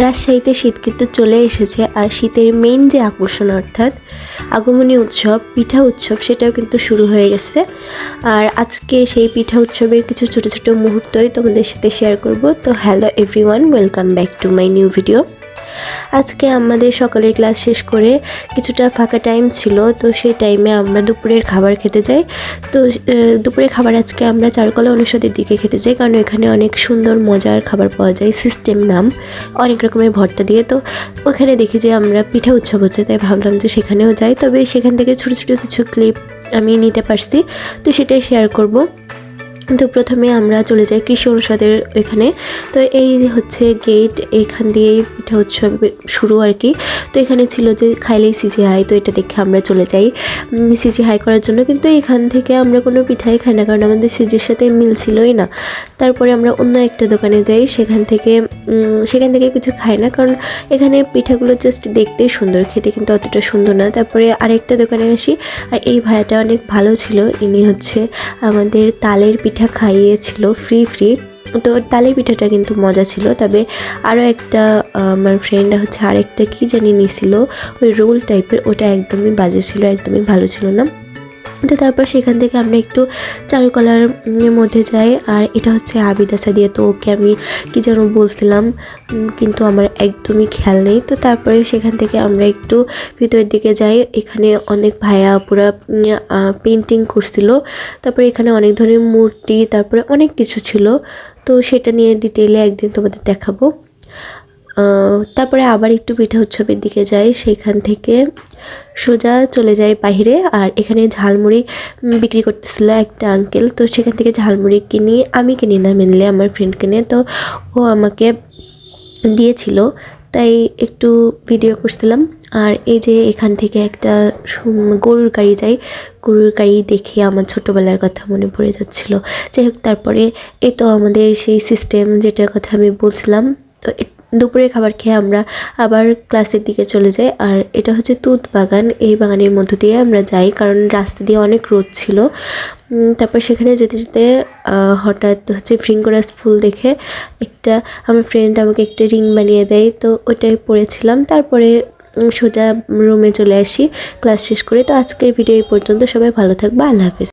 রাজশাহীতে শীত কিন্তু চলে এসেছে, আর শীতের মেইন যে আকর্ষণ অর্থাৎ আগমনী উৎসব, পিঠা উৎসব, সেটাও কিন্তু শুরু হয়ে গেছে। আর আজকে সেই পিঠা উৎসবের কিছু ছোট ছোট মুহূর্তই তোমাদের সাথে শেয়ার করব। তো hello everyone welcome back to my new video আজকে আমাদের সকালের ক্লাস শেষ করে কিছুটা ফাঁকা টাইম ছিল, তো সেই টাইমে আমরা দুপুরের খাবার খেতে যাই। তো দুপুরের খাবার আজকে আমরা চারুকলা অনুষদের দিকে খেতে যাই, কারণ এখানে অনেক সুন্দর মজার খাবার পাওয়া যায় সিস্টেম নাম, অনেক রকমের ভর্তা দিয়ে। তো ওখানে দেখি যে আমরা পিঠা উৎসব হচ্ছে, তাই ভাবলাম যে সেখানেও যাই। তবে সেখান থেকে ছোটো ছোটো কিছু ক্লিপ আমি নিতে পারছি, তো সেটাই শেয়ার করব। তো প্রথমে আমরা চলে যাই কৃষি অনুষদের ওইখানে। তো এই হচ্ছে গেট এখান দিয়েই পিঠা উৎসব শুরু আর কি। তো এখানে ছিল যে খাইলেই সিজি হাই তো এটা দেখে আমরা চলে যাই। সিজি হাই করার জন্য কিন্তু এখান থেকে আমরা কোনো পিঠাই খাই না, কারণ আমাদের সিজির সাথে মিল ছিলই না। তারপরে আমরা অন্য একটা দোকানে যাই, সেখান থেকে সেখান থেকে কিছু খাই না, কারণ এখানে পিঠাগুলো জাস্ট দেখতেই সুন্দর, খেতে কিন্তু অতটা সুন্দর না। তারপরে আরেকটা দোকানে আসি, আর এই ভাইয়াটা অনেক ভালো ছিল, ইনি হচ্ছে আমাদের তালের পিঠা খাইয়েছিল ফ্রি ফ্রি তো তালে পিঠাটা কিন্তু মজা ছিল। তবে আরও একটা আমার ফ্রেন্ড হচ্ছে আরেকটা কি জানি নিছিল, ওই রোল টাইপের ওটা একদমই বাজে ছিল, একদমই ভালো ছিল না। তো তারপর সেখান থেকে আমরা একটু চারুকলার মধ্যে যাই, আর এটা হচ্ছে আবিদাসা দিয়ে। তো ওকে আমি কি যেন বলছিলাম কিন্তু আমার একদমই খেয়াল নেই। তো তারপরে সেখান থেকে আমরা একটু ভিতরের দিকে যাই। এখানে অনেক ভাইয়া পুরা পেন্টিং করছিল। তারপরে এখানে অনেক ধরনের মূর্তি, তারপরে অনেক কিছু ছিল। তো সেটা নিয়ে ডিটেলে একদিন তোমাদের দেখাবো। তারপরে আবার একটু পিঠা উৎসবের দিকে যাই সেখান থেকে সোজা চলে যাই বাইরে আর এখানে ঝালমুড়ি বিক্রি করতেছিল একটা আঙ্কেল তো সেখান থেকে ঝালমুড়ি কিনি, আমি কিনি না মেনলে আমার ফ্রেন্ড কিনে। তো ও আমাকে দিয়েছিল, তাই একটু ভিডিও করছিলাম। আর এই যে এখান থেকে একটা গরুর গাড়ি যাই, গরুর গাড়ি দেখে আমার ছোটোবেলার কথা মনে পড়ে যাচ্ছিল। যাই হোক, তারপরে এ তো আমাদের সেই সিস্টেম যেটার কথা আমি বলছিলাম, তো দুপুরের খাবার খেয়ে আমরা আবার ক্লাসের দিকে চলে যাই। আর এটা হচ্ছে তুত বাগান। এই বাগানের মধ্য দিয়ে আমরা যাই কারণ রাস্তা দিয়ে অনেক রোদ ছিল। তারপর সেখানে যেতে যেতে হঠাৎ হচ্ছে ফ্রিঙ্গোরাস ফুল দেখে একটা, আমার ফ্রেন্ড আমাকে একটা রিং বানিয়ে দেয়। তো ওইটাই পড়েছিলাম। তারপরে সোজা রুমে চলে আসি। ক্লাস শেষ করে। তো আজকের ভিডিও এই পর্যন্ত। সবাই ভালো থাকবে। আল্লাহ হাফিজ।